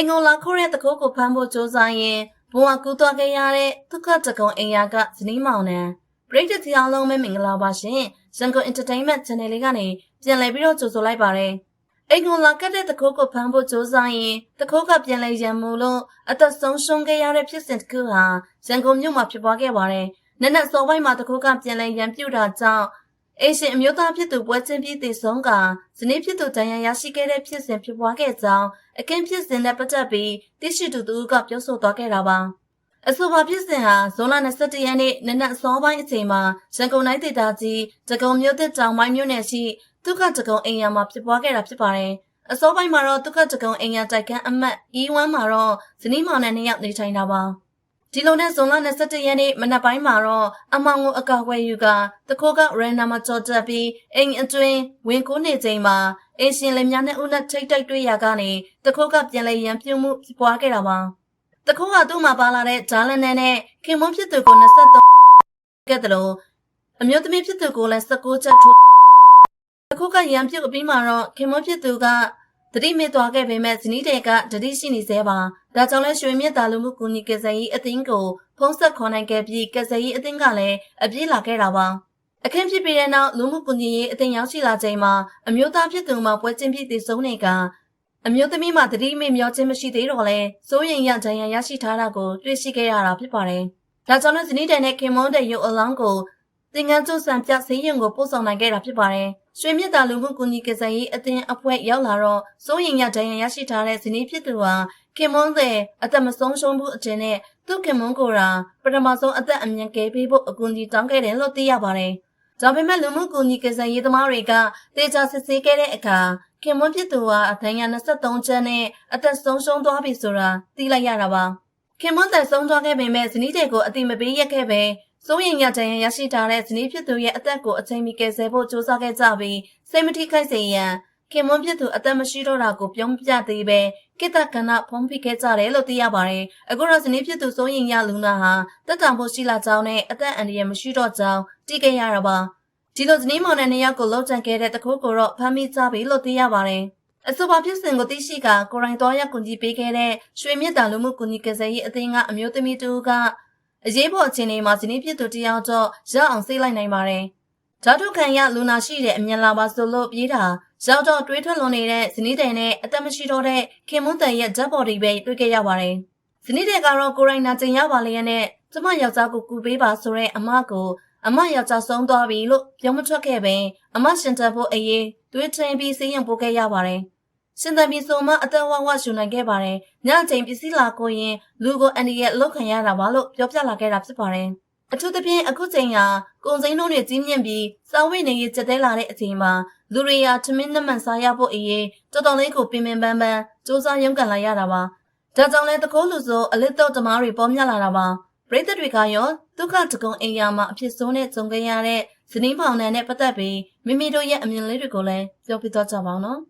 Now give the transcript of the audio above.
အိမ်ကုန်လာခိုးတဲ့တကိုးကိုဖမ်းဖို့ကြိုးစားရင်ဘဝကူးသွားခဲ့ရတဲ့ဒုက္ခတကုံအိမ်ယာကဇနီးမောင်နှံပရိသတ်တရားလုံးပဲမင်္ဂလာပါရှင်ရန်ကုန် Entertainment Channel လေးကနေပြန်လည်ပြီးတော့ကြိုဆိုလိုက်ပါတယ်အိမ်ကုန်လာကတ်တဲ့တကိုးကိုဖမ်းဖို့ကြိုးစားရင်တကိုးကပြန်လဲရံမှုလို့အသက်ဆုံးရှုံးခဲ့ရတဲ့ဖြစ်စဉ်တစ်ခုဟာရန်ကုန်မြို့မှာဖြစ်ပွားခဲ့ပါတယ်နက်နက်စောပိုင်းမှာတကိုးကပြန်လဲရံပြုတ်တာကြောင့် အေရှင်အမျိုးသားဖြစ်သူပွဲချင်းပြည်တည်ဆုံးကဇနီးဖြစ်သူတန်ရန်ရရှိခဲ့တဲ့ဖြစ်စဉ်ဖြစ်ပွားခဲ့ကြောင်းအခင်းဖြစ်စဉ်နဲ့ပတ်သက်ပြီးတိရှိသူသူကပြောဆိုသွားခဲ့တာပါအဆိုပါဖြစ်စဉ်ဟာဇွန်လ22ရက်နေ့နနက်စောပိုင်းအချိန်မှာရန်ကုန်တိုင်းဒေသကြီးတကုံမြို့သစ်တောင်ပိုင်းမြို့နယ်ရှိဒုက္ခတကုံအိမ်ယာမှာဖြစ်ပွားခဲ့တာဖြစ်ပါတယ်အစောပိုင်းမှာတော့ဒုက္ခတကုံအိမ်ယာတိုက်ခန်းအမတ် E1 မှာတော့ဇနီးမောင်နှံနှစ်ယောက်နေထိုင်တာပါ ဒီလိုနဲ့ဇွန်လ22ရက်နေ့မနက်ပိုင်းမှာတော့အမောင်ကိုအကာအကွယ်ယူကတခိုးကရန်နာမှာကြော်တက်ပြီးအိမ်အတွင်းဝင်ကိုးနေချိန်မှာအင်းရှင်လင်များနဲ့ဦးနဲ့ထိတ်တိုက်တွေ့ရကနေတခိုးကပြန်လဲရန်ပြုံမှုပွားခဲ့တာပါတခိုးကသူ့မှာပါလာတဲ့ဂျာလန်နဲ့နဲ့ခင်မွန်းဖြစ်သူကို23ကဲ့တယ်လို့အမျိုးသမီးဖြစ်သူကိုလည်း19ချက်ထိုးတခိုးကရန်ပြုတ်အပြီးမှာတော့ခင်မွန်းဖြစ်သူကတတိမေ့သွားခဲ့ပေမဲ့ဇနီးတွေကတတိရှိနေသေးပါ ဒါကြောင့်လဲရွှေမြင့်တာလူမှုကူညီကယ်ဆယ်ရေးအသင်းကိုဖုံးဆက်ခေါ်နိုင်ခဲ့ပြီးကယ်ဆယ်ရေးအသင်းကလည်းအပြည့်လာခဲ့တာပါအခင်းဖြစ်ပြီးတဲ့နောက်လူမှုကူညီရေးအသင်းရောက်ရှိလာချိန်မှာအမျိုးသားဖြစ်သူမှပွဲချင်းပြည့်တည်ဆုံးနေကအမျိုးသမီးမှတတိမေ့မျောခြင်းမရှိသေးတော့လဲစိုးရင်ရဒဏ်ရာရရှိထားတာကိုတွေ့ရှိခဲ့ရတာဖြစ်ပါတယ်ဒါကြောင့်လဲဇနီးတဲ့နဲ့ခင်မွန်းတဲ့ရုပ်အလောင်းကို သင်္ကန်းကျွဆန်ပြဆေးရုံကိုပို့ဆောင်နိုင်ခဲ့တာဖြစ်ပါတယ်။ရွှေမြင့်တာလူမှုကူညီကယ်ဆယ်ရေးအသင်းအဖွဲ့ရောက်လာတော့စိုးရင်ရဒဏ်ရာရရှိထားတဲ့ဇနီးဖြစ်သူဟာခင်မွန်းတဲ့အသက်မဆုံးရှုံးဘူးအတင်းနဲ့သူ့ခင်မွန်းကိုယ်တာပထမဆုံးအသက်အမြင့်ကဲပေးဖို့အကူအညီတောင်းခဲ့တယ်လို့သိရပါတယ်။ဒါပေမဲ့လူမှုကူညီကယ်ဆယ်ရေးသမားတွေကတေချာစစ်ဆေးခဲ့တဲ့အခါခင်မွန်းဖြစ်သူဟာအထိုင်ရ23ချက်နဲ့အသက်ဆုံးရှုံးသွားပြီဆိုတာသိလိုက်ရတာပါ။ခင်မွန်းသက်ဆုံးသွားခဲ့ပေမဲ့ဇနီးတွေကိုအတိမပေးရက်ခဲ့ပဲ စိုးရင်ရတန်ရရှိထားတဲ့ဇနီးဖြစ်သူရဲ့အသက်ကိုအချိန်မီကယ်ဆယ်ဖို့ကြိုးစားခဲ့ကြပြီးစိတ်မထိခိုက်စေရန်ခင်မွန်းဖြစ်သူအသက်မရှိတော့တာကိုပြောပြသေးပဲကိတ္တကဏဖုံးဖိခဲ့ကြတယ်လို့သိရပါတယ်။အခုတော့ဇနီးဖြစ်သူစိုးရင်ရလူနာဟာတက်တံဖို့ရှိလာကြောင်းနဲ့အသက်အန္တရာယ်မရှိတော့ကြောင်းသိခဲ့ရတာပါ။ဒီလိုဇနီးမောင်နှံနှစ်ယောက်ကိုလောက်ချန်ခဲ့တဲ့တခိုးကိုတော့ဖမ်းမိကြပြီလို့သိရပါတယ်။အဆိုပါဖြစ်စဉ်ကိုသိရှိကကိုရိုင်းတော်ရကူညီပေးခဲ့တဲ့ရွှေမြင့်တာလူမှုကူညီကယ်ဆယ်ရေးအသင်းကအမျိုးသမီးတူက အရေးပေါ်အခြေအနေမှာဇနီးဖြစ်သူတယောက်တော့ရအောင်စိတ်လိုက်နိုင်ပါတယ်။ဓာတုခံရလူနာရှိတဲ့အမြန်လာပါဆိုလို့ပြေးတာရောက်တော့တွေးထွက်လွန်နေတဲ့ဇနီးတဲ့နဲ့အသက်မရှိတော့တဲ့ခင်မွန်းတန်ရဲ့ဓာတ်ပေါ်ဒီပဲတွေ့ခဲ့ရပါတယ်။ဇနီးတဲ့ကတော့ကိုရိုင်းနာကျင်ရပါလျက်နဲ့ကျမယောက်ျားကိုကူပေးပါဆိုတဲ့အမကိုအမယောက်ျားဆုံးသွားပြီလို့ပြောမထွက်ခဲ့ပင်အမရှင်တတ်ဖို့အရေးတွေးထင်ပြီးစေးရင်ပို့ခဲ့ရပါတယ်။ ရှင်သန်ပြီးဆိုမှအသက်ဝဝရှူနိုင်ခဲ့ပါတယ်။ညချိန်ပစ္စည်းလာကိုရင်လူကိုအန်ဒီရဲ့လောက်ခံရတာပါလို့ပြောပြလာခဲ့တာဖြစ်ပါတယ်။အထူးသဖြင့်အခုချိန်ဟာကုံစိမ်းတို့တွေကြီးမြင့်ပြီးစောင်းဝိနေရေးကြက်တဲလာတဲ့အချိန်မှာလူတွေဟာထမင်းနှမှန်စားရဖို့အရေးတော်တော်လေးကိုပင်ပင်ပန်းပန်းစူးစမ်းရုန်းကန်လာရတာပါ။ဒါကြောင့်လဲတကိုးလူဆိုအလစ်တော့တမားတွေပေါ်မြလာတာပါ။ပရိသတ်တွေကရောဒုက္ခတကုံအိမ်ယာမှာအဖြစ်ဆိုးနဲ့ကြုံခဲ့ရတဲ့ဇနီးမောင်နှံနဲ့ပတ်သက်ပြီးမိမိတို့ရဲ့အမြင်လေးတွေကိုလည်းပြောပြတော့ကြပါအောင်နော်။